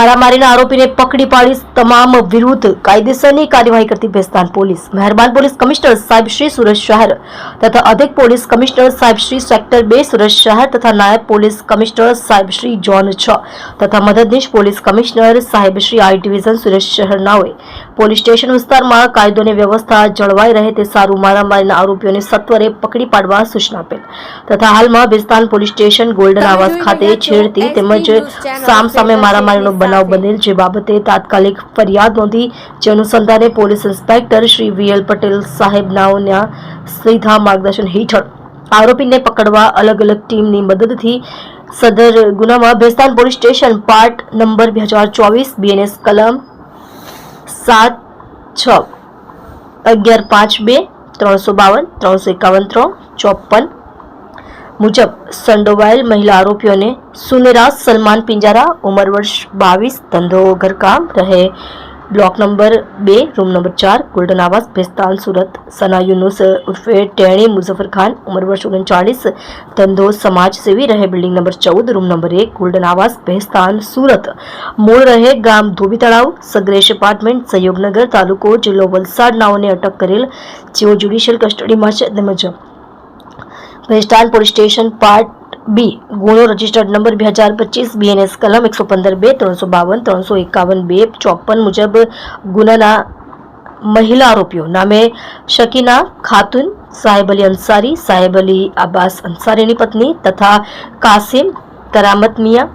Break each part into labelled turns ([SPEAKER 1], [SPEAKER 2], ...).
[SPEAKER 1] મારામારીના આરોપીને પકડી પાડી તમામ વિરુદ્ધ કાયદેસરની કાર્યવાહી કરતી ભેસ્તાન પોલીસ. મહેરબાન પોલીસ કમિશનર સાહેબ શ્રી સુરત શહેર તથા અધિક પોલીસ કમિશનર સાહેબ શ્રી સેક્ટર બે સુરત શહેર તથા નાયબ પોલીસ કમિશનર સાહેબ શ્રી જોન છ તથા મદદનીશ પોલીસ કમિશનર સાહેબ શ્રી આઈ ડિવિઝન સુરત શહેરનાઓએ પોલીસ સ્ટેશન વિસ્તારમાં કાયદો વ્યવસ્થા જળવાઈ રહે તે સારું મારામારીના આરોપીઓને સત્વરે પકડી પાડવા સૂચના આપેલ. તથા હાલમાં બેસ્તાન પોલીસ સ્ટેશન ગોલ્ડન આવાસ ખાતે છેડતી તેમજ સામ સામે મારામારીનો બનાવ બનેલ જે બાબતે તાત્કાલિક ફરિયાદ નોંધી જે અનુસંધાને police inspector Shri VL Patel સાહેબ નાઓના સીધા માર્ગદર્શન હેઠળ આરોપીને પકડવા અલગ અલગ ટીમની મદદથી સદર ગુનામાં Bhestan police station part number બે હજાર ચોવીસ બીએનએસ કલમ સાત, છ. અગિયાર, પાંચ, બે, ત્રણસો બાવન, ત્રણસો એકાવન, ત્રણ, ચોપન. મુજબ, સંડોવાયેલ મહિલા આરોપીઓને સુનેરા સલમાન પિંજારા, ઉંમર વર્ષ બાવીસ, ધંધો, ઘરકામ, રહે. બ્લોક નંબર બે, રૂમ નંબર ચાર ગોલ્ડન આવાસ ભેસ્તાન, સુરત. સના યુનુસ ઉર્ફે ટેણી મુઝફર ખાન, ઉંમર વર્ષ ઓગણચાળીસ. ધંધો સમાજ સેવી રહે બિલ્ડિંગ નંબર ચૌદ, રૂમ નંબર એક ગોલ્ડન આવાસ ભેસ્તાન, સુરત. મૂળ રહે ગામ ધોબી તળાવ. સગ્રેશ એપાર્ટમેન્ટ સહયોગનગર તાલુકો, જિલ્લો વલસાડ નાઓને અટક કરેલ જેઓ જ્યુડિશિયલ કસ્ટડીમાં છે. તેમજ Bhestan police station part B ગુનો રજિસ્ટર્ડ નંબર બે હજાર પચીસ, બીએનએસ કલમ એકસો પંદર બે, ત્રણસો બાવન, ત્રણસો એકાવન બે, ચોપન મુજબ ગુનાના મહિલા આરોપીઓ. નામે શકીના ખાતુન, સાહેબ અલી અંસારી, સાહેબ અલી આબાસ અંસારીની પત્ની તથા કાસિમ કરામત મિયા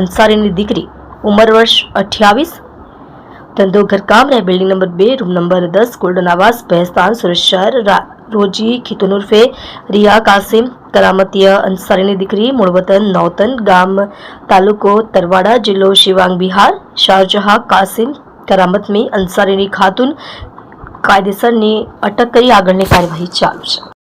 [SPEAKER 1] અંસારીની દીકરી. ઉંમર વર્ષ અઠ્યાવીસ. ધંધો ઘરકામ, રહે બિલ્ડિંગ નંબર બે, રૂમ નંબર દસ, ગોલ્ડન આવાસ, ભેસ્તાન, સુરેશ શહેર રોજી, ખીતુન ઉર્ફે રિયા કાસિમ કરામતીય અંસારીની દીકરી મૂળવતન નૌતન ગામ તાલુકો તરવાડા જિલ્લો શિવાંગ બિહાર, શાહજહાં કાસિમ કરામતમી અંસારીની ખાતુન કાયદેસરની અટક કરી આગળની કાર્યવાહી ચાલુ છે.